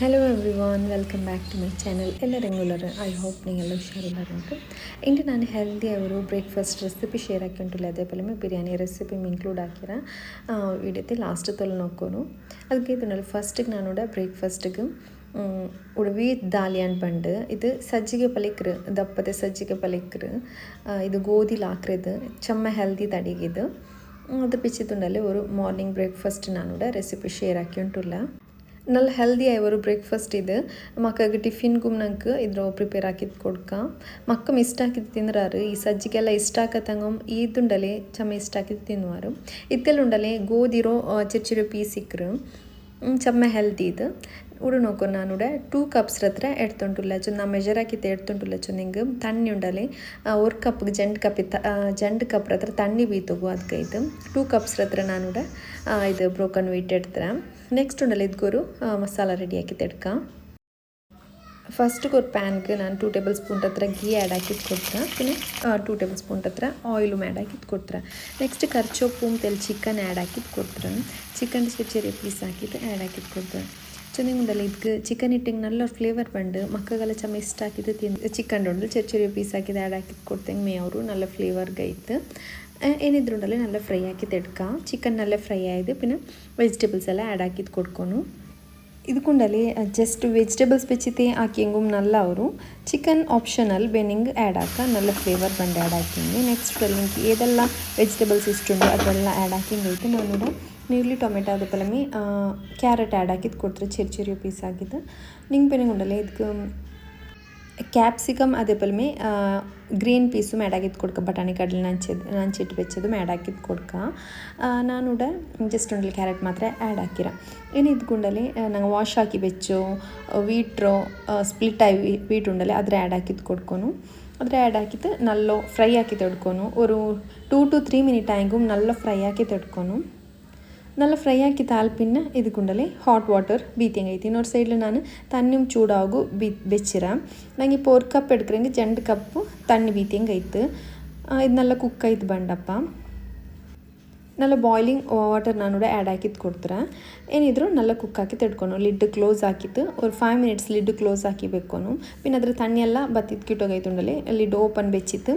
hello everyone welcome back to my channel ಎಲ್ಲ regular I hope ನೀವೆಲ್ಲ ಹುಷಾರಿಲ್ಲರುಂಟು ಇಂದು ನಾನು healthy ಅವರು ಬ್ರೇಕ್ಫಾಸ್ಟ್ ರೆಸಿಪಿ ಶೇರ್ ಹಾಕಿಂಟುಲ್ಲ ಅದೇ ಪಲಮೆ ಬಿರಿಯಾನಿ ರೆಸಿಪಿ ಇನ್ಕ್ಲೂಡ್ ಹಾಕಿರ ಇಡೀತಿ ಲಾಸ್ಟ್ ತೊಲೆ ನೋಕೋನು ಅದಕ್ಕೆ ಇದು ಫಸ್ಟಿಗೆ ನಾನು ಬ್ರೇಕ್ಫಾಸ್ಟಿಗೆ ಉಡವಿ ದಾಲಿಯಾನ್ ಪಂಡು ಇದು ಸಜ್ಜಿಗೆ ಪಲಿಕ್ರು ದಪ್ಪದ ಸಜ್ಜಿಗೆ ಪಲಿಕ್ರು ಇದು ಗೋಧಿಲಿ ಹಾಕ್ರದು ಚೆಮ್ಮ ಹೆಲ್ದಿ ತಡಿಗಿದು ಅದು ಪಿಚ್ಚಿತುಂಡಲ್ಲಿ ഒരു ಮಾರ್ನಿಂಗ್ ಬ್ರೇಕ್ಫಾಸ್ಟ್ ನಾನು ರೆಸಿಪಿ ಶೇರ್ ಹಾಕಿ ಉಂಟುಲ್ಲ നല്ല ಹೆಲ್ದಿ ಆಯವರು ಬ್ರೇಕ್ಫಾಸ್ಟ್ ಇದು ಮಕ್ಕಳಿಗೆ ಟಿಫಿನ್ಗೂ ನಂಗೆ ಇದ್ರ ಪ್ರಿಪೇರ್ ಹಾಕಿದ್ದು ಕೊಡ್ಕ ಮಕ್ಕ ಇಷ್ಟ ಹಾಕಿದ್ದು ತಿಂದ್ರಾರು ಈ ಸಜ್ಜಿಗೆಲ್ಲ ಇಷ್ಟ ಹಾಕತ್ತಂಗ ಈದುಂಡಲೆ ಚಮ್ಮ ಇಷ್ಟ ಹಾಕಿದ್ದು ತಿನ್ನುವಾರು ಇತ್ತೆಲ್ಲ ಗೋಧಿರೋ ಚಿರು ಪೀಸ್ ಇಕ್ರು ಚಮ್ಮ ಹೆಲ್ದಿ ಇದು ಉಡು ನೋಕೊ ನಾನುಡೆ ಟೂ ಕಪ್ಸ್ ಹತ್ರ ಎಡ್ತೊಂಟುಲ್ಲ ಚೊ ನಾ ಮೆಜರ್ ಹಾಕಿತ್ತು ಎಡ್ತೊಂಟುಲ್ಲ ಚೊ ನಿಂಗೆ ತಣ್ಣಿ ಉಂಡಲೆ ஒரு ಕಪ್ ಜಂಡ್ ಕಪ್ ಇತ್ತ ಜಂಡ್ ಕಪ್ ಹತ್ರ ತಣ್ಣಿ ಬೀತೋಗು ಅದಕ್ಕೆ ಇದು ಟೂ ಕಪ್ಸ್ ಹತ್ರ ನಾನುಡ ಇದು ಬ್ರೋಕನ್ ವೀಟ್ ಎಡ್ತಾರೆ ನೆಕ್ಸ್ಟ್ ನಲಿದ್ಗೋರು ಮಸಾಲ ರೆಡಿ ಹಾಕಿದ್ದೆ ಅಡ್ಕ ಫಸ್ಟ್ಗೆ ಒಂದು ಪ್ಯಾನ್ಗೆ ನಾನು ಟೂ ಟೇಬಲ್ ಸ್ಪೂನ್ ಹತ್ರ ಗೀ ಆ್ಯಡ್ ಹಾಕಿದ್ದು ಕೊಡ್ತಾರೆ ಟೂ ಟೇಬಲ್ ಸ್ಪೂನ್ ಹತ್ರ ಆಯಿಲು ಆ್ಯಡ್ ಹಾಕಿದ್ದು ಕೊಡ್ತಾರೆ ನೆಕ್ಸ್ಟ್ ಖರ್ಚೋಪೂಮ್ ತೆಲ್ ಚಿಕನ್ ಆ್ಯಡ್ ಹಾಕಿದ್ದು ಕೊಡ್ತಾರೆ ಚಿಕನ್ ಚೆರಿ ಪೀಸ್ ಹಾಕಿದ್ದು ಆ್ಯಡ್ ಹಾಕಿದ್ದು ಚೆನ್ನಾಗಿ ಉಂಡಲ್ಲ ಇದ್ಗೆ ಚಿಕನ್ ಹಿಟ್ಟಿಗೆ ನಲ್ಲ ಫ್ಲೇವರ್ ಬಂಡು ಮಕ್ಕಗೆಲ್ಲ ಚಮ್ಮ ಇಷ್ಟ ಹಾಕಿದ್ದು ತಿಂದು ಚಿಕನ್ ಉಂಡು ಚೆರಿ ಚೆರಿ ಪೀಸ್ ಹಾಕಿದ್ರೆ ಆ್ಯಡ್ ಹಾಕಿದ್ದು ಕೊಡ್ತಂಗೆ ಮೇ ಅವರು ನಲ್ಲ ಫ್ಲೇವರ್ಗೆ ಐತೆ ಏನಿದ್ರು ಉಂಡಲ್ಲ നല്ല ಫ್ರೈ ಹಾಕಿದ್ದು ಎಡ್ಕ ಚಿಕನ್ നല്ല ಫ್ರೈ ಆಯ್ದು പിന്നെ ವೆಜಿಟೇಬಲ್ಸ್ ಎಲ್ಲ ಆ್ಯಡ್ ಹಾಕಿದ್ದು ಕೊಡ್ಕೊನು ಇದಕ್ಕೊಂಡಲ್ಲಿ ಜಸ್ಟ್ ವೆಜಿಟೇಬಲ್ಸ್ ಬೆಚ್ಚಿತೆ ಹಾಕಿಂಗುಮ್ ನಲ್ಲ ಅವರು ಚಿಕನ್ ಆಪ್ಷನಲ್ ಬೆನಿಂಗ್ ಆ್ಯಡ್ ಹಾಕ നല്ല ಫ್ಲೇವರ್ ಬಂದು ಆ್ಯಡ್ ಹಾಕಿಂಗೆ ನೆಕ್ಸ್ಟ್ ನಿಂಗೆ ಏದೆಲ್ಲ ವೆಜಿಟೇಬಲ್ಸ್ ಇಷ್ಟುಂಡು ಅದೆಲ್ಲ ಆ್ಯಡ್ ಹಾಕಿಂಗ್ ಐತೆ ನಾನು ನೀರ್ಲಿ ಟೊಮೆಟೊ ಅದು ಪಲಮಿ ಕ್ಯಾರೆಟ್ ಆ್ಯಡ್ ಹಾಕಿದ್ದು ಕೊಡ್ತಾರೆ ಚೆರಿ ಚೆರಿಯ ಪೀಸ್ ಆಗಿದ್ದು ನಿಂಗೆ ಬೆನಿಂಗ್ ಉಂಡಲ್ಲ ಇದಕ್ಕೆ ಕ್ಯಾಪ್ಸಿಕಮ್ ಅದೇ ಪಲ್ಮೆ ಗ್ರೀನ್ ಪೀಸು ಮೇಡಾಗಿದ್ದು ಕೊಡ್ಕ, ಬಟಾಣಿ ಕಡಲೆ ನಂಚಿದ್, ನಂಚಿಟ್ಟು ಬೆಚ್ಚದು ಮೇಡಾಕಿದ್ದು ಕೊಡ್ಕ. ನಾನೂಡ ಜಸ್ಟ್ ಒಂದಲ್ಲಿ ಕ್ಯಾರೆಟ್ ಮಾತ್ರ ಆ್ಯಡ್ ಹಾಕಿರ. ಏನು ಇದ್ಕೊಂಡಲ್ಲಿ ನಂಗೆ ವಾಶ್ ಹಾಕಿ ಬೆಚ್ಚು ವೀಟ್ರೋ ಸ್ಪ್ಲಿಟ್ ಆಗಿ ವೀಟ್ ಉಂಡಲ್ಲಿ ಅದ್ರ ಆ್ಯಡ್ ಹಾಕಿದ್ದು ಕೊಡ್ಕೊನು. ಅದ್ರ ಆ್ಯಡ್ ಹಾಕಿದ್ದು ನಲ್ಲೋ ಫ್ರೈ ಹಾಕಿ ತೊಡ್ಕೊನು. ಒಂದು ಟೂ ಟು ತ್ರೀ ಮಿನಿಟ್ ಆಯ್ಗೂ ನಲ್ಲೋ ಫ್ರೈ ಹಾಕಿ ತೊಡ್ಕೊನು. നല്ല ഫ്രൈ ആക്കി താൽപ്പിന്നെ ഇത് കൊണ്ടല്ലേ ഹോട്ട് വാട്ടർ ബീത്തിങ് ಐತಿ ಇನ್ನೊಂದು ಸೈಡ್ಲಿ ನಾನು ತಣ್ಣಮ್ ಚೂಡಾಗು ಬಿ ಬೆಚ್ಚಿರ ನಂಗೆ ഇപ്പോൾ ഒരു ಕಪ್ എടുക്കണമെങ്കിൽ രണ്ട് ಕಪ್ಪು ತಣ್ಣಿ ಬೀತಿಂಗ್ ಐತೆ ಇದು നല്ല ಕುಕ್ ಆಯ್ತು ಬಂಡಪ್ಪ നല്ല ಬಾಯ್ಲಿಂಗ್ ವಾಟರ್ ನಾನು ಆ್ಯಡ್ ಹಾಕಿದ್ದು ಕೊಡ್ತಾರೆ ಏನಿದ್ರು നല്ല ಕುಕ್ ಹಾಕಿ ತಿಡ್ಕೊನು ಲಿಡ್ ಕ್ಲೋಸ್ ಹಾಕಿತ್ತು ಒಂದು ಫೈವ್ ಮಿನಿಟ್ಸ್ ಲಿಡ್ ಕ್ಲೋಸ್ ಹಾಕಿ ಬೇಕೋನು പിന്നെ ಅದ್ರ ತಣ್ಣೆಲ್ಲ ಬತ್ತಿದ್ದು ಕಿಟ್ಟೋಗೈತುಂಡಲ್ಲಿ ಲಿಡ್ ಓಪನ್ ಬೆಚ್ಚಿತ್ತು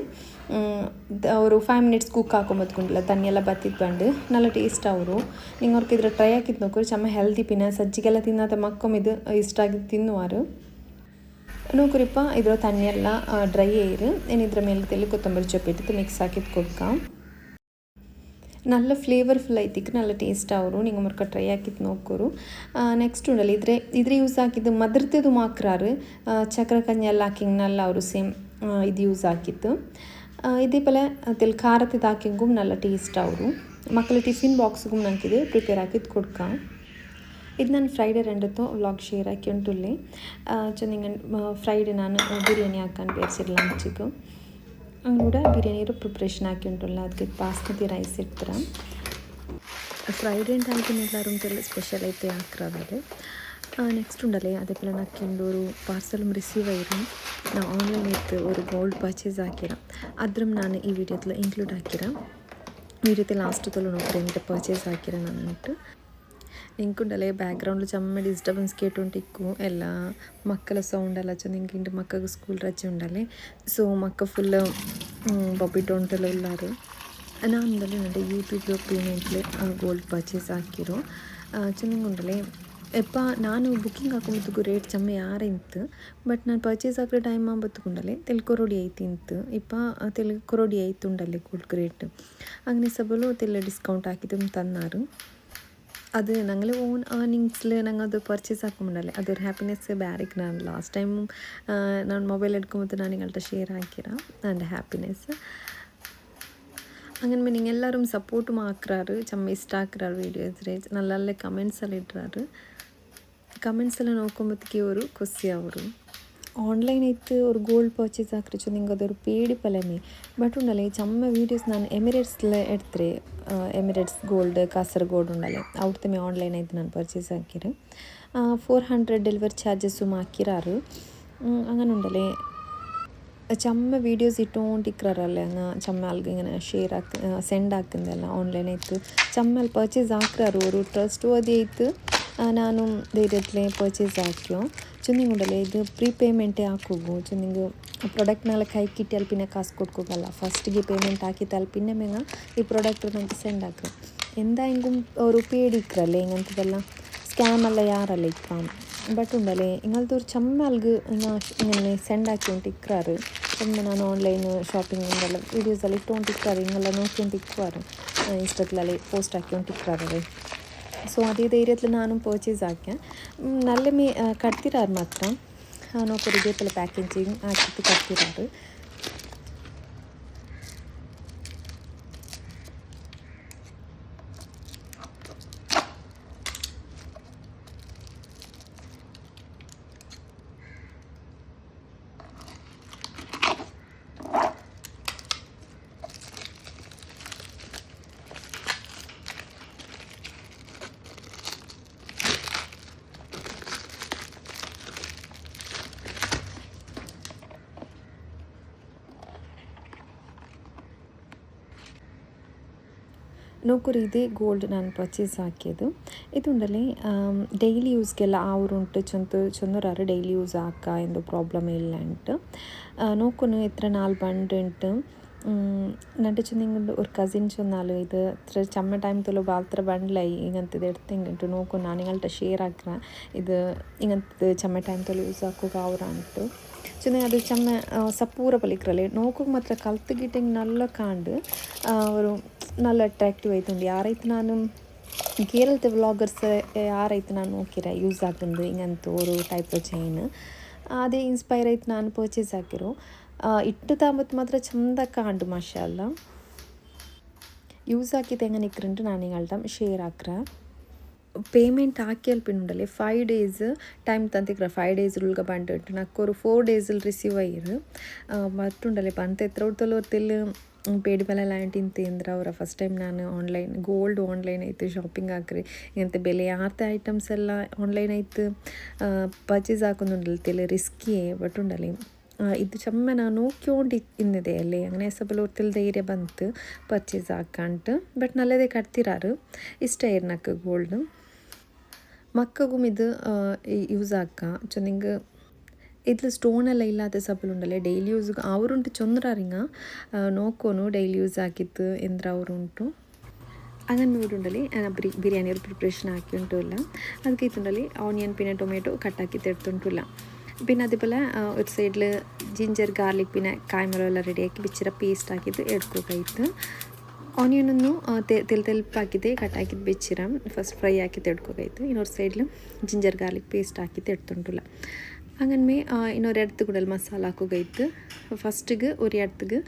ಅವರು ಫೈವ್ ಮಿನಿಟ್ಸ್ ಕುಕ್ ಹಾಕೊಂಬತ್ಕೊಂಡಿಲ್ಲ ತನ್ನೆಲ್ಲ ಬತ್ತಿದ್ದು ಬಂದು ನಲ್ಲ ಟೇಸ್ಟ್ ಅವರು. ನಿಂಗೆ ಅವ್ರಿಗೆ ಇದ್ರ ಟ್ರೈ ಹಾಕಿದ್ದು ನೋಡ್ರಿ ಚಮ್ಮ ಹೆಲ್ದಿ ಪಿನ ಸಜ್ಜಿಗೆಲ್ಲ ತಿನ್ನತ್ತೆ ಮಕ್ಕೊಮ್ಮಿದು ಇಷ್ಟ ಆಗಿ ತಿನ್ನುವರು. ನೋಕರಿಪ್ಪ ಇದ್ರ ತನ್ನೆಲ್ಲ ಡ್ರೈ ಏರು ಏನಿದ್ರ ಮೇಲೆ ತೆಲು ಕೊತ್ತಂಬರಿ ಚೊಪ್ಪಿಟ್ಟು ಮಿಕ್ಸ್ ಹಾಕಿದ್ದು ಕೊಡ್ಕ. ನಲ್ಲ ಫ್ಲೇವರ್ಫುಲ್ ಐತಿಕ್ಕೆ ನಲ್ಲ ಟೇಸ್ಟ್ ಅವರು. ನಿಂಗೆ ಮರ್ಕ ಟ್ರೈ ಹಾಕಿದ್ದು ನೋಡ್ಕೋರು. ನೆಕ್ಸ್ಟ್ ಉಂಡಲ್ಲಿ, ಇದ್ರೆ ಇದ್ರೆ ಯೂಸ್ ಹಾಕಿದ್ದು ಮದ್ರತೆದು ಮಾಕ್ರಾರು. ಚಕ್ರ ಕನ್ಯಲ್ಲ ಹಾಕಿಂಗ್ ನಲ್ಲ ಅವರು ಸೇಮ್ ಇದು ಯೂಸ್ ಹಾಕಿತ್ತು ತೆಲ್ ಖಾರತಿದ್ದು ಹಾಕಿಂಗೂ ನಲ್ಲ ಟೇಸ್ಟ್ ಅವರು. ಮಕ್ಕಳ ಟಿಫಿನ್ ಬಾಕ್ಸ್ಗೂ ನಂಗೆ ಪ್ರಿಪೇರ್ ಆಗಿದ್ದು ಕೊಡ್ಕ. ಇದು ನಾನು ಫ್ರೈಡೇ ರೆಂಡತ್ತು ವ್ಲಾಗ್ ಶೇರ್ ಹಾಕಿ ಉಂಟುಲ್ಲಿ. ಚೆಂದ ಫ್ರೈಡೇ ನಾನು ಬಿರಿಯಾನಿ ಹಾಕೊಂಡು ಬೇರ್ಸಿರ್ ಲಂಚಿಗೆ ಕೂಡ ಬಿರಿಯಾನಿ ಪ್ರಿಪ್ರೇಷನ್ ಹಾಕಿ ಉಂಟುಲ್ಲ ಅದಕ್ಕೆ ಬಾಸ್ಮತಿ ರೈಸ್ ಇರ್ತಾರೆ ಫ್ರೈಡೇ ಅಂತ ಹಾಕಿನ ಎಲ್ಲರೂ ಸ್ಪೆಷಲ್ ಐತೆ ಹಾಕ್ರವರೆ ನೆಕ್ಸ್ಟ್ ಉಂಡಲೆ അതേപോലെ നാക്കിൻ്റെ ഒരു പാർസലും റിസീവ് ആയിരുന്നു ഞാൻ ഓൺലൈൻ ഇട്ട് ഒരു ഗോൾഡ് പർച്ചേസ് ആക്കിയ അതും ഞാൻ ഈ വീഡിയോത്തിൽ ഇൻക്ലൂഡ് ആക്കിയ വീഡിയോത്തിൽ ലാസ്റ്റത്തിൽ നോക്കിയ എൻ്റെ പർച്ചേസ് ആക്കിയ നന്നിട്ട് ನಿಂಕುಂಡಲೆ ಬ್ಯಾಕ್ಗ್ರೌಂಡ್ಲು ಚಮ್ಮ ಡಿಸ್ಟರ್ಬೆನ್ಸ್ ಕೇಟುಂಟಿಕ್ಕು ಎಲ್ಲ ಮಕ್ಕಳ ಸೌಂಡ್ ಎಲ್ಲ ಚ ನಿಂಗೆ ಮಕ್ಕಗೆ ಸ್ಕೂಲ್ ರಜೆ ಉಂಡಲೆ ಸೊ ಮಕ್ಕ ಫುಲ್ ಬೊಬ್ಬಿಟ್ಟು ಉಂಟಲ್ಲ ಉಲ್ಲಾರು ನಾನು ನಂಡೆ ಯೂಟ್ಯೂಬ್ ಪೇಮೆಂಟ್ಲೆ ಗೋಲ್ಡ್ ಪರ್ಚೇಸ್ ಹಾಕಿರೋ ಚೆನ್ನಾಗಿ ಉಂಡಲೆ ಎಪ್ಪ ನಾನು ಬುಕ್ಕಿಂಗ್ ಹಾಕೊಂಬತ್ತಿಗೂ ರೇಟ್ ಚಮ್ಮ ಯಾರಿಂತು ಬಟ್ ನಾನು ಪರ್ಚೇಸ್ ಹಾಕೋ ಟೈಮ್ ಬತ್ತುಕೊಂಡಲೆ ತೆಲ್ ಕೊರೊಡಿ ಐತಿಂತು ಇಪ್ಪ ತೆಲ್ ಕೊರೊಡಿ ಐತುಂಡಲೆ ಗೋಲ್ಡ್ ರೇಟ್ അങ്ങനെ ಸಬಲು ತೆಲ್ಲ ಡಿಸ್ಕೌಂಟ್ ಹಾಕಿದ್ದು ತನ್ನಾರು അത് ഞങ്ങൾ ഓൺ ഏർണിങ്സിൽ ഞങ്ങൾ അത് പർച്ചേസ് ആക്കുമ്പോഴല്ലേ അതൊരു ഹാപ്പിനെസ് ബാരിക്ക് ഞാൻ ലാസ്റ്റ് ടൈമും ഞാൻ മൊബൈൽ എടുക്കുമ്പോൾ ഞാൻ നിങ്ങളുടെ ഷെയർ ആക്കിയറാം എൻ്റെ ഹാപ്പിനെസ് അങ്ങനെ നിങ്ങൾ എല്ലാവരും ಸಪೋರ್ಟ್ ಹಾಕ್ರಾರು ಚಮ್ಮ ಇಷ್ಟ ಹಾಕ್ರಾರು ವೀಡಿಯೋಸ್ರೆ നല്ല നല്ല ಕಮೆಂಟ್ಸ್ ಎಲ್ಲ ಇಟ್ರಾರು ಕಮೆಂಟ್ಸ್ ಎಲ್ಲ ನೋಡ್ಕೊಂಬತ್ತಿಗೆ ಅವರು ಖುಷಿ ಅವರು ಆನ್ಲೈನ್ ಇತ್ತು ಅವ್ರು ಗೋಲ್ಡ್ ಪರ್ಚೇಸ್ ಹಾಕ್ರಿಚು ನಿಂಗೆ ಅದೊರು ಪೇಡಿ ಪಲೆಮೆ ಬಟ್ ಉಂಡಲ್ಲ ಈ ಚಮ್ಮ ವೀಡಿಯೋಸ್ ನಾನು ಎಮಿರೇಟ್ಸ್ಲೆ ಎಡ್ತ್ರೆ ಎಮಿರೇಟ್ಸ್ ಗೋಲ್ಡ್ ಕಾಸರ್ಗೋಡ್ ಉಂಡಲ್ಲ ಅವ್ರದ್ದು ಮೇ ಆನ್ಲೈನ್ ಆಯ್ತು ನಾನು ಪರ್ಚೇಸ್ ಹಾಕಿರು ಫೋರ್ ಹಂಡ್ರೆಡ್ ಡೆಲಿವರಿ ಚಾರ್ಜಸ್ಸು ಹಾಕಿರಾರು അങ്ങനെ ഉണ്ടല്ലേ ചമ്മ വീഡിയോസ് ഇട്ടുകൊണ്ടിരിക്കാറല്ലേ അങ്ങ് ചമ്മ ആൾക്ക് ഇങ്ങനെ ഷെയർ ആക്ക സെൻഡ് ആക്കുന്നതല്ല ഓൺലൈനായിട്ട് ചമ്മൽ പർച്ചേസ് ആക്കാറ് ഒരു ട്രസ്റ്റ് വർതി ആയിട്ട് ನಾನು ಧೈರ್ಯತ್ಲೆ ಪರ್ಚೇಸ್ ಹಾಕ್ಯೋ ಚುಂದಿಂಗ್ ಉಂಡಲೆ ಇದು ಪ್ರೀ ಪೇಮೆಂಟೇ ಹಾಕೋಗು ಚುಂದಿಂಗ್ ಪ್ರಾಡಕ್ಟ್ನೆಲ್ಲ ಕೈ ಕಿಟ್ಟಿ ಅಲ್ಪಿನ ಕಾಸು ಕೊಟ್ಕೋಗಲ್ಲ ಫಸ್ಟಿಗೆ ಪೇಮೆಂಟ್ ಹಾಕಿ ತಲ್ಪಿನ ಮೇಗ ಈ ಪ್ರಾಡಕ್ಟ್ ನಂಗೆ ಸೆಂಡ್ ಹಾಕು ಎಂದ ಹಿಂಗೂ ಅವರು ಪೇಡ್ ಇಕ್ರಲ್ಲ ಹಿಂಗಂತದೆಲ್ಲ ಸ್ಕ್ಯಾಮ್ ಎಲ್ಲ ಯಾರಲ್ಲ ಇಕ್ಕ ಬಟ್ ಉಂಡಲೆ ಇಂಗಲ್ದವ್ರು ಚಮ್ಮ ಅಲ್ಗ್ ಹಿಂಗೆ ಸೆಂಡ್ ಹಾಕಿ ಉಂಟು ಇಕ್ರಾರು ಒಮ್ಮೆ ನಾನು ಆನ್ಲೈನ್ ಶಾಪಿಂಗ್ ಇಂದೆಲ್ಲ ವೀಡಿಯೋಸಲ್ಲಿ ಇಟ್ಟು ಉಂಟು ಇಕ್ರಾರು ಹಿಂಗೆಲ್ಲ ನೋಡ್ಕೊಂಡು ಇಕ್ವಾರು ಇನ್ಸ್ಟಾಗ್ರಲ್ಲಿ ಪೋಸ್ಟ್ ಹಾಕಿ ಉಂಟು ಇಕ್ರಾರು സോ അതേ ധൈര്യത്തിൽ നാനും ಪರ್ಚೇಸ್ ആക്കാം നല്ല മീ കടത്തിരാറ് മാത്രം. നോക്കൊരു ഇതേപോലെ പാക്കേജിങ് ആക്കിയിട്ട് കടത്തിരാറ് ನೋಕುರು ಇದೇ ಗೋಲ್ಡ್ ನಾನು ಪರ್ಚೇಸ್ ಹಾಕಿದ್ದು ಇದುಂಡಲೆ ಡೈಲಿ ಯೂಸ್ಗೆಲ್ಲ ಆವರುಂಟು ಚೊಂತು ಚೊಂದರಾರು ಡೈಲಿ ಯೂಸ್ ಹಾಕ ಎಂದು ಪ್ರಾಬ್ಲಮ್ ಇಲ್ಲ ಉಂಟು ನೋಕೊನು ಎತ್ರ ನಾಲ್ ಬಂಡ್ ಉಂಟು ನಟ ನಿಂಗೊಂಡು ಅವ್ರ ಕಸಿನ್ ಚೊನ್ನಾಲು ಇದು ಚಮ್ಮ ಟೈಮ್ ತೊಲು ಬಾತ್ರ ಬಂಡ್ಲ ഇങ്ങനത്തെ ಎಡ್ತ ಇಂಗಂಟು ನೋಕು ನಾನು ಇಂಗಲ್ಟ ಶೇರ್ ಹಾಕ್ರ ಇದು ಇಂಗಂತದ ಚಮ್ಮ ಟೈಮ್ ತೊಲು ಯೂಸ್ ಹಾಕೋಗ ಅವ್ರ ಅಂಟು ചെന്ന് അത് ചമ്മ സപ്പൂറ പലിക്കറല്ലേ നോക്കും മാത്രം കലത്ത് കിട്ടിങ് നല്ല കാണ്ട് ഒരു നല്ല അട്രാക്റ്റീവ് ആയിട്ടുണ്ട്. ആറൈത്ത് നാനും കേരളത്തെ വ്ളോഗേഴ്സ് ആറൈത്ത് ഞാൻ നോക്കിറ യൂസ് ആക്കുന്നത് ഇങ്ങനത്തെ ഓരോ ടൈപ്പ് ചെയിൻ അതേ ഇൻസ്പയർ ആയിട്ട് ഞാൻ പർച്ചേസ് ആക്കിരും ಇಟ್ಟು ತಾಂಬತ್ತು ಮಾತ್ರ ಚಂದ ಕಾಂಡು ಮಾಷಾಲ್ಲ ಯೂಸ್ ಹಾಕಿದ ಹೆಂಗೆ ನಿಕ್ರಂಟು ನಾನು ಹಿಂಗಳ್ಟ ಶೇರ್ ಹಾಕ್ರ ಪೇಮೆಂಟ್ ಹಾಕಿ ಅಲ್ಪಿನುಂಡಲೆ ಫೈವ್ ಡೇಸ್ ಟೈಮ್ ತಂತಿಕ್ರ ಫೈವ್ ಡೇಸ್ ಉಳ್ಗ ಬಂಡು ನಕ್ಕೋರು ಫೋರ್ ಡೇಸಲ್ಲಿ ರಿಸೀವ್ ಅಯ್ಯರು ಮತ್ತುಂಡಲೆ ಬಂತ ಎತ್ರ ಉಡ್ತಲು ತೆಲ್ಲು ಪೇಡಿ ಮೇಲೆ ಲ್ಯಾಂಡ್ ಇಂತೇಂದ್ರ ಅವರ ಫಸ್ಟ್ ಟೈಮ್ ನಾನು ಆನ್ಲೈನ್ ಗೋಲ್ಡ್ ಆನ್ಲೈನ್ ಐತೆ ಶಾಪಿಂಗ್ ಹಾಕ್ರಿ ಇಂಥ ಬೆಲೆ ಯಾರ್ತ ಐಟಮ್ಸ್ ಎಲ್ಲ ಆನ್ಲೈನ್ ಐತೆ ಪರ್ಚೇಸ್ ಹಾಕೊಂಡುಂಡಲ್ಲ ತೆಲೆ ರಿಸ್ಕಿಯೇ ಬಟ್ ಉಂಡಲಿ ಇದು ಚಮ್ಮ ನಾನು ನೋಕ್ಕೊಂಡು ಇನ್ನಿದೆ ಅಲ್ಲಿ അങ്ങനെ ಸಬಲ್ ಒತ್ತಿಲ್ ಧೈರ್ಯ ಬಂತು ಪರ್ಚೇಸ್ ಹಾಕಂಟು ಬಟ್ ನಲ್ಲದೇ ಕಟ್ತಿರಾರು ಇಷ್ಟ ಇರ್ನಕ್ಕೆ ಗೋಲ್ಡ್ ಮಕ್ಕಗೂ ಇದು ಯೂಸ್ ಹಾಕ ಚೊಂದಿಂಗ್ ಇತ್ಲು ಸ್ಟೋನ್ ಎಲ್ಲ ಇಲ್ಲದ ಸಬಲ್ ಉಂಡಲೆ ಡೈಲಿ ಯೂಸ್ ಅವರುಂಟು ಚೊಂದ್ರಾರಿಂಗ ನೋಕೋನು ಡೈಲಿ ಯೂಸ್ ಹಾಕಿತ್ತು ಎಂದ್ರ ಅವರುಂಟು അങ്ങനെ ನೋಡುಂಡಲಿ ಬಿರಿ ಬಿರಿಯಾನಿ ಪ್ರಿಪ್ರೇಷನ್ ಹಾಕಿ ಉಂಟು ಇಲ್ಲ ಅದಕ್ಕೆ ಇತ್ತುಂಡಲಿ ಆನಿಯನ್ പിന്നെ ಟೊಮೆಟೊ ಕಟ್ಟಾಕಿ ತೆಡ್ತುಂಟುಲ್ಲ പിന്നെ അതേപോലെ ഒരു സൈഡിൽ ജിഞ്ചർ ഗാർലിക് പിന്നെ കായ്മരം എല്ലാം റെഡിയാക്കി വെച്ചിട്ട് പേസ്റ്റ് ആക്കിയിട്ട് എടുക്കുകയായിട്ട് ಆನಿಯನನ್ನು ತೆಲ್ ತೆಲ್ಪಾಕಿದೆ ಕಟ್ ಹಾಕಿದ್ದು ಬೆಚ್ಚಿರ ಫಸ್ಟ್ ಫ್ರೈ ಹಾಕಿ ತೆಡ್ಕೋಕಾಯ್ತು ಇನ್ನೊಂದು ಸೈಡ್ಲು ಜಿಂಜರ್ ಗಾರ್ಲಿಕ್ ಪೇಸ್ಟ್ ಹಾಕಿ ತೆಡ್ತುಂಟುಲ್ಲ അങ്ങനെ ಇನ್ನೊರು ಎಡ್ತು ಕೂಡ ಮಸಾಲ ಹಾಕೋಗೈತು ಫಸ್ಟಿಗೆ ഒരു ಎಡ್ತಿಗೆ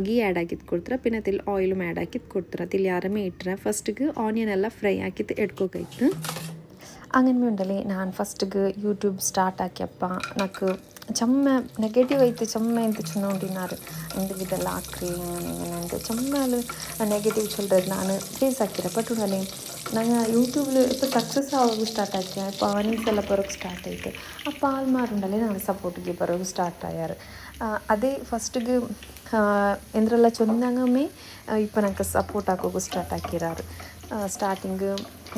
ಗೀ ಆ್ಯಡ್ ಹಾಕಿದ್ದು ಕೊಡ್ತಾರೆ പിന്നെ അതിൽ ഓയിലും ആഡ് ആക്കിയത് കൊടുത്തറ അതിൽ ಯಾರಮೇ ಇಟ್ಟರೆ ಫಸ್ಟಿಗೆ ಆನಿಯನ್ ಎಲ್ಲ ಫ್ರೈ ಹಾಕಿದ್ದು ಎಡ್ಕೋಗೈತು അങ്ങനെ ഉണ്ടല്ലേ ನಾನು ಫಸ್ಟ್ಗೆ ಯೂಟ್ಯೂಬ್ ಸ್ಟಾರ್ಟ್ ಹಾಕ್ಯಪ್ಪ నాకు చెమ్మ నెగటివ్ అయితే చెమ్మ ఎంత చిన్న ఉంటున్నారు ఎందుకు ఇదెల్లా ఆక్రి అంటే చెమ్మలు నెగటివ్ చిల్డ్రన్ నాను ఫేస్ ಹಾಕಿರ ಬಟ್ ಉಂಡನೆ ನಂಗೆ ಯೂಟ್ಯೂಬ್ಲು ಇಪ್ಪ ಸಕ್ಸಸ್ ಆಗೋದು ಸ್ಟಾರ್ಟ್ ಆಗ್ತೀಯ ಇಪ್ಪ ಅವನಿಂಗ್ಸ್ ಎಲ್ಲ ಬರೋಕೆ ಸ್ಟಾರ್ಟ್ ಆಯ್ತು ಆ ಪಾಲ್ಮಾರುಂಡಲ್ಲೇ ನಾನು ಸಪೋರ್ಟ್ಗೆ ಬರೋಕೆ ಸ್ಟಾರ್ಟ್ ಆಗ್ಯಾರ ಅದೇ ಫಸ್ಟ್ಗೆ ಎಂದ್ರೆಲ್ಲ ಚಂದಂಗಮೇ ಇಪ್ಪ ನಂಗೆ ಸಪೋರ್ಟ್ ಆಗೋಕೆ ಸ್ಟಾರ್ಟ್ ಹಾಕಿರಾರು ಸ್ಟಾರ್ಟಿಂಗ್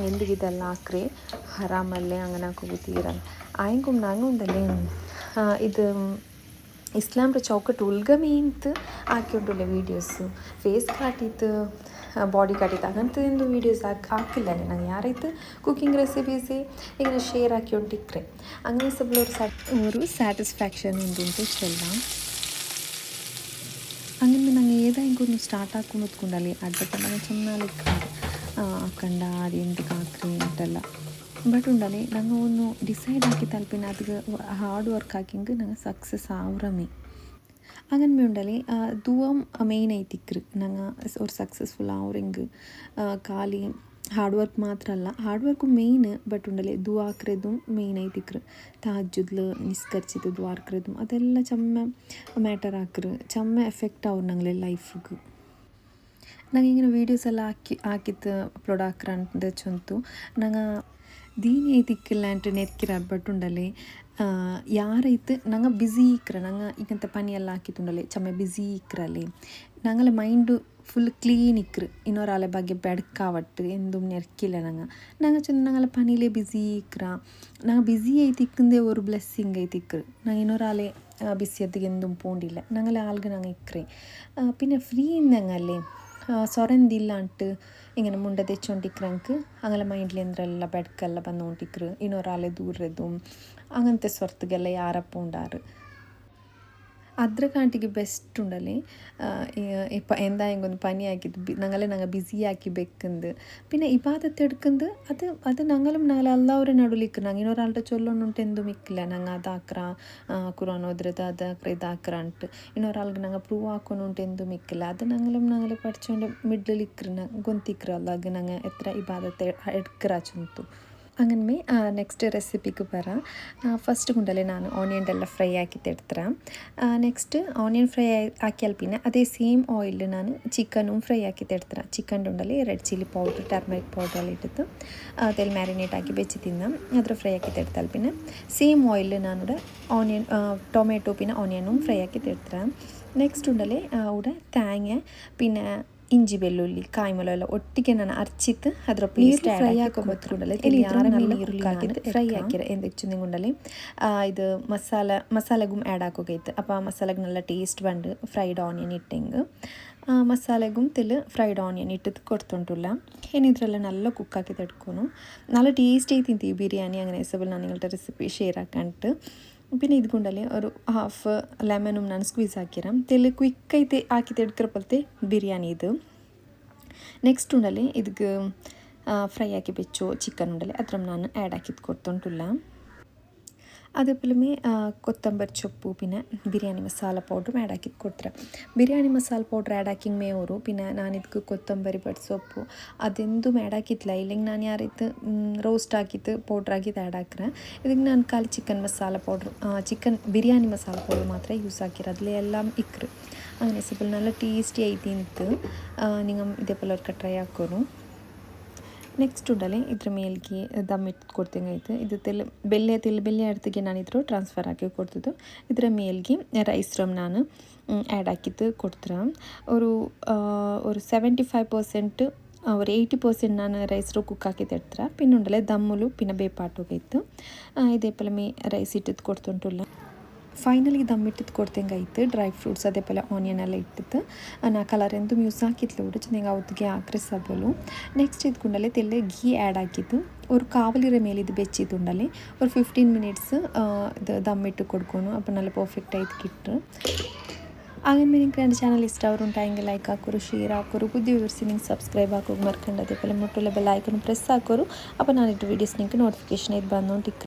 ಎಲ್ಲಿಗಿದೆಲ್ಲ ಹಾಕ್ರಿ. ಹರಾಮಲ್ಲೇ ಅಂಗನಕ್ಕೆ ಹೋಗುತ್ತೀರ ಆಯ್ಕೊಂಬ್ ನಂಗೊಂದಲ್ಲಿ ಇದು ಇಸ್ಲಾಮ್ರ ಚೌಕಟ್ಟು ಉಲ್ಗಮಿ ಇಂತು ಹಾಕಿಂಟುಲ್ಲ ವೀಡಿಯೋಸು ಫೇಸ್ ಕಾಟಿತ್ತು ಬಾಡಿ ಕಾಟಿತ್ತು ಹಾಗಂತಂದು ವೀಡಿಯೋಸ್ ಹಾಕಿ, ಹಾಕಿಲ್ಲ ನಾನು. ಯಾರೈತು ಕುಕ್ಕಿಂಗ್ ರೆಸಿಪೀಸೇ ಈಗ ಶೇರ್ ಹಾಕಿ ಉಂಟಿಕ್ರೆ ಹಂಗೆ ಸಬ್ಲವ್ರು ಸ್ಯಾಟ್ ಅವರು ಸ್ಯಾಟಿಸ್ಫ್ಯಾಕ್ಷನ್ ಉಂಟು ಚೆಲ್ಲ ಹಂಗೆ ನಂಗೆ ಏದ ಹಿಂಗೆ ಸ್ಟಾರ್ಟ್ ಹಾಕೊಂಡು ಕೂತ್ಕೊಂಡಲ್ಲಿ ಅಡ್ಡ ತಮ್ಮ ಚೆನ್ನಾಗಿ ಕಂಡ ಅದು ಎಂಟಕ್ಕೆ ಹಾಕ್ರಿ ಅಂತೆಲ್ಲ ಬಟ್ ಉಂಡಲೆ ನಂಗೆ ಒಂದು ಡಿಸೈಡ್ ಆಗಿ ತಲುಪಿನ ಅದಕ್ಕೆ ಹಾರ್ಡ್ ವರ್ಕ್ ಹಾಕಿಂಗ್ ನಂಗೆ ಸಕ್ಸಸ್ ಆವ್ರಮಿ ಹಾಗನ್ ಬಿ ಉಂಡಲೆ ದೂವಂ ಮೇನ್ ಐತಿಕ್ರು. ನಂಗೆ ಅವ್ರು ಸಕ್ಸಸ್ಫುಲ್ ಆವ್ರಿಂಗ್ ಖಾಲಿ ಹಾರ್ಡ್ ವರ್ಕ್ ಮಾತ್ರ ಅಲ್ಲ. ಹಾರ್ಡ್ ವರ್ಕು ಮೇಯ್ನ್ ಬಟ್ ಉಂಡಲೆ ದುವಾಕ್ರೆದು ಮೇಯ್ನ್ ಐತಿಕ್ರು. ತಾಜುದ್ಲು ನಿಸ್ಕರ್ಚಿದ್ದು ದ್ವಾರ್ಕ್ರೆದು ಅದೆಲ್ಲ ಚಮ್ಮ ಮ್ಯಾಟರ್ ಹಾಕ್ರು ಚಮ್ಮ ಎಫೆಕ್ಟ್ ಅವ್ರು ನಂಗ್ಲೆ ಲೈಫ್ಗೆ ನಂಗೆ ಹಿಂಗಿನ ವೀಡಿಯೋಸ್ ಎಲ್ಲ ಹಾಕಿ ಹಾಕಿತ್ತು ಅಪ್ಲೋಡ್ ಹಾಕ್ರ ಅಂತ ಚೊಂತು ನಂಗೆ ದೀನಿ ಐತಿಕ್ಕಿಲ್ಲ ಅಂತ ನೆತ್ಕಿರ ಬಟ್ ಉಂಡಲೆ ಯಾರೈತು ನಂಗೆ ಬ್ಯುಸಿ ಇಕ್ರ ನಂಗೆ ಈಗಂತ ಪನಿ ಎಲ್ಲ ಹಾಕಿತ್ತುಂಡಲೆ ಚಮ್ಮ ಬ್ಯುಸಿ ಇಕ್ರಲೆ ನಂಗಲ ಮೈಂಡು ಫುಲ್ ಕ್ಲೀನ್ ಇಕ್ರು ಇನ್ನೊರಾಲೆ ಬಗ್ಗೆ ಬೆಡ್ಕಾವಟ್ಟು ಎಂದುം ನೆರ್ಕಿಲ್ಲ ನಂಗೆ ನಂಗೆ ಚಂದ ನಂಗೆಲ್ಲ ಪನಿಲೆ ಬಿಸಿ ಇಕ್ರ ನಂಗೆ ಬಿಸಿ ಐತಿ ಇಕ್ಕಂದೇ ഒരു ಬ್ಲೆಸ್ಸಿಂಗ್ ಐತಿ ಇಕ್ರು ನಂಗೆ ಇನ್ನೊರಾಲೆ ಬಿಸಿ ಅದ್ದಿಗೆ ಎಂದುം പോണ്ടില്ല ഞങ്ങളെ ആൾക്ക് ഞങ്ങൾ ഇക്കറേ പിന്നെ ഫ്രീ ഞങ്ങളെ ಸೊರೆಂದಿಲ್ಲಾಂಟು ಇಂಗೆನೆ ಮುಂಡೆ ದೆಚ್ಚೊಂಡಿಕ್ರಂಕ್ ಅಂಗಲ ಮೈಂಡ್ಲೇಂದ್ರೆಲ್ಲ ಬೆಡ್ಕೆಲ್ಲ ಬಂದು ಹೊಂಟಿಕ್ರು ಇನ್ನೊರಾಲೆ ದೂರೆದು ಅಂಗಂತೆ ಸೊರ್ತಗೆಲ್ಲ ಯಾರಪ್ಪ ಉಂಡಾರ್ ಅದ್ರ ബെസ്റ്റ് ഉണ്ടല്ലേ ഇപ്പം എന്തായെങ്കിലും പനിയാക്കി ഞങ്ങളെ ഞങ്ങൾ ബിസി ആക്കി വെക്കുന്നത് പിന്നെ ഇബാദത്ത് എടുക്കുന്നത് അത് അത് ഞങ്ങളും ഞങ്ങൾ എല്ലാവരും നടുലിക്ക് ഞങ്ങൾ ഒരാളുടെ ചൊല്ലൊന്നുണ്ട് എന്തും ഇക്കില്ല ഞങ്ങൾ അതാക്ര കുറാനോദ്രത ഓദ്രത് അതാക്ര ഇതാക്രാണ്ട് ഒരാൾക്ക് ഞങ്ങൾ പ്രൂവ് ആക്കണുണ്ട് എന്തും ഇക്കില്ല അത് ഞങ്ങളും ഞങ്ങൾ പഠിച്ചുകൊണ്ട് മിഡിലിക്കിറ ഗൊന്തിക്കറ. അല്ലാതെ ഞങ്ങൾ എത്ര ഇബാദത്തെ എടുക്കറാച്ചു അങ്ങനെ നെക്സ്റ്റ് റെസിപ്പിക്ക് പറ. ഫസ്റ്റ് കൊണ്ടല്ലേ നാൻ ഓണിയൻ എല്ലാം ഫ്രൈ ആക്കിയിട്ട് എടുത്തരാം. നെക്സ്റ്റ് ഓണിയൻ ഫ്രൈ ആക്കിയാൽ പിന്നെ അതേ സെയിം ഓയിലിൽ ഞാൻ ചിക്കനും ഫ്രൈ ആക്കിയിട്ട് എടുത്തരാം. ചിക്കന്റെ ഉണ്ടല്ലേ red chilli powder turmeric powder എല്ലാം എടുത്ത് അതിൽ മാരിനേറ്റ് ആക്കി വെച്ച് തിന്നാം. അത്ര ഫ്രൈ ആക്കിയിട്ട് എടുത്താൽ പിന്നെ സെയിം ഓയിലിൽ ഞാനിവിടെ ഓണിയൻ ടൊമാറ്റോ പിന്നെ ഓണിയനും ഫ്രൈ ആക്കിയിട്ട് എടുത്തരാം. നെക്സ്റ്റ് ഉണ്ടല്ലേ അവിടെ തേങ്ങ പിന്നെ ഇഞ്ചി വെല്ലുള്ളി കായ്മുളക് എല്ലാം ഒട്ടിക്ക് ನಾನು ಅರ್ಚಿತ್ತು ಅದರ ಪೇಸ್ಟ್ ಫ್ರೈ ಹಾಕೊಂಬತ್ತುಂಡಲೆ നല്ല ಹಾಕಿದ್ದು ಫ್ರೈ ಹಾಕಿರ ಎಂದು ಹೆಚ್ಚಿಂಗುಂಡಲೆ ಇದು ಮಸಾಲ ಮಸಾಲೆಗೂ ಆ್ಯಡ್ ಹಾಕೋಗೈತೆ അപ്പോൾ ಆ ಮಸಾಲೆಗೆ നല്ല ಟೇಸ್ಟ್ ಬಂದು ಫ್ರೈಡ್ ಆನಿಯನ್ ಇಟ್ಟೆಂಗೆ ಮಸಾಲೆಗೂ ತಿಲ್ ಫ್ರೈಡ್ ಆನಿಯನ್ ಇಟ್ಟದ್ದು ಕೊಡ್ತುಂಟುಲ್ಲ ಏನಿದ್ರೆಲ್ಲ നല്ല കുക്കാക്കി തെടുക്കുന്നു നല്ല ടേസ്റ്റ് ആയി തിന്തി ബിരിയാണി അങ്ങനെ എസബിൾ ഞാൻ നിങ്ങളുടെ റെസിപ്പി ഷെയർ ആക്കാനിട്ട് പിന്നെ ഇതുകൊണ്ടല്ലേ ഒരു ഹാഫ് ലെമനും ನಾನು ಸ್ಕ್ವೀಸ್ ಹಾಕಿರ ತೆಲು ಕ್ವಿಕ್ ಐತೆ ಹಾಕಿ ತೆಡ್ಕಿರ ಪಲ್ತೆ ಬಿರಿಯಾನಿ ಇದು ನೆಕ್ಸ್ಟ್ ಉಂಡಲ್ಲಿ ಇದಕ್ಕೆ ಫ್ರೈ ಹಾಕಿ ಬೆಚ್ಚು ಚಿಕನ್ ಉಂಡಲ್ಲಿ ಅದ್ರ ನಾನು ಆ್ಯಡ್ ಹಾಕಿದ್ದು ಕೊಡ್ತುಂಟುಲ್ಲ അതേപോലെ ಕೊತ್ತಂಬರಿ ಸೊಪ್ಪು പിന്നെ ബിരിയാണി മസാല പൗഡറും ആഡ് ആക്കി കൊടുത്തರೆ ಬಿರಿಯಾನಿ ಮಸಾಲ ಪೌಡ್ರ್ ಆ್ಯಡ್ ಹಾಕಿಂಗ್ ಮೇವರು ಪಿನ್ನ ನಾನಿದ್ಕೆ ಕೊತ್ತಂಬರಿ ಬಟ್ ಸೊಪ್ಪು ಅದೆಂದು ಆ್ಯಡ್ ಹಾಕಿತ್ತಲ್ಲ ಇಲ್ಲಿಗೆ ನಾನು ಯಾರಿತ್ತು ರೋಸ್ಟ್ ಹಾಕಿತ್ತು ಪೌಡ್ರ್ ಆಗಿದ್ದು ಆ್ಯಡ್ ಹಾಕಿರೆ ಇದಕ್ಕೆ ನಾನು ಖಾಲಿ chicken masala powder chicken biryani masala powder ಮಾತ್ರ ಯೂಸ್ ಹಾಕಿರ ಅದ್ರಲ್ಲಿ ಎಲ್ಲ ಇಕ್ಕರು അങ്ങനെ സിമ്പിൾ നല്ല ടേസ്റ്റി ആയി തിന്നിട്ട് നിങ്ങൾ ഇതേപോലെ ഒരു ട്രൈ ആക്കണം ನೆಕ್ಸ್ಟ್ ಉಂಡಲೆ ಇದ್ರ ಮೇಲ್ಗೆ ದಮ್ ಇಟ್ಟು ಕೊಡ್ತಿಂಗೈತೆ ಇದು ತೆಲ್ ಬೆಲ್ಲೆ ತೆಲ್ ಬೆಲ್ಲೆ ನಾನು ನಾನಿದ್ರು ಟ್ರಾನ್ಸ್ಫರ್ ಆಗಿ ಕೊಡ್ತಿದ್ದು. ಇದರ ಮೇಲ್ಗೆ ರೈಸ್ ರಮ್ ನಾನು ಆ್ಯಡ್ ಹಾಕಿದ್ದು ಕೊಡ್ತೀರ. ಅವರು ಅವರು ಸೆವೆಂಟಿ ಫೈವ್ ಪರ್ಸೆಂಟ್ ಅವರು ಏಯ್ಟಿ ಪರ್ಸೆಂಟ್ ನಾನು ರೈಸ್ ಹಾಕಿದ್ದು ತೆಡ್ತೀರ ಪಿನ್ನುಂಡಲೆ ದಮ್ಮುಲು ಪಿನ್ನ ಬೇಪಾಟೋಗೈತು ಇದೇ ಪಲಮಿ ರೈಸ್ ಇಟ್ಟಿದ್ದು ಕೊಡ್ತುಂಟುಲ್ಲ ಫೈನಲಿ ದಮ್ಮಿಟ್ಟಿದ್ದು ಕೊಡ್ತಂಗೆ ಆಯ್ತು ಡ್ರೈ ಫ್ರೂಟ್ಸ್ ಅದೇ ಪಲ್ಲ ಆನಿಯನ್ ಎಲ್ಲ ಇಟ್ಟಿತ್ತು. ನಾ ಕಲರ್ ಎಂದು ಮ್ಯೂಸ್ ಹಾಕಿತ್ತು ಬಿಡು. ಚೆನ್ನಾಗಿ ಅವತ್ತಿಗೆ ಹಾಕ್ರೆ ಸಬಲು. ನೆಕ್ಸ್ಟ್ ಇದ್ಕೊಂಡಲೆ ತೆಲ್ಲೆ ಘೀ ಆ್ಯಡ್ ಹಾಕಿದ್ದು. ಅವ್ರು ಕಾವಲಿರ ಮೇಲೆ ಇದು ಬೆಚ್ಚಿದ್ದುಂಡಲ್ಲಿ ಅವ್ರು ಫಿಫ್ಟೀನ್ ಮಿನಿಟ್ಸ್ ದಮ್ಮಿಟ್ಟು ಕೊಡ್ಕೊಂಡು ಅಪ್ಪನಲ್ಲಿ ಪರ್ಫೆಕ್ಟ್ ಆಯ್ತು ಕಿಟ್ರು ಹಾಗೇನು ಮೀನಿಂಗ್ ನನ್ನ ಚಾನಲ್ ಇಷ್ಟ ಅವರು ಉಂಟು ಲೈಕ್ ಹಾಕೋರು ಶೇರ್ ಹಾಕೋರು, ಬುದ್ಧಿ ವಿವರಿಸಿ ನಿಂಗೆ ಸಬ್ಸ್ಕ್ರೈಬ್ ಹಾಕೋರು ಮರ್ಕೊಂಡು ಅದೇ ಪಲ್ಲ ಮೊಟ್ಟೆ ಬೆಲ್ ಐಕನ್ ಪ್ರೆಸ್ ಹಾಕೋರು. ಅಪ್ಪ ನಾನಿಟ್ಟು ವೀಡಿಯೋಸ್ ನಿಂಗೆ ನೋಟಿಫಿಕೇಶನ್ ಇದು ಬಂದು ಟಿಕ್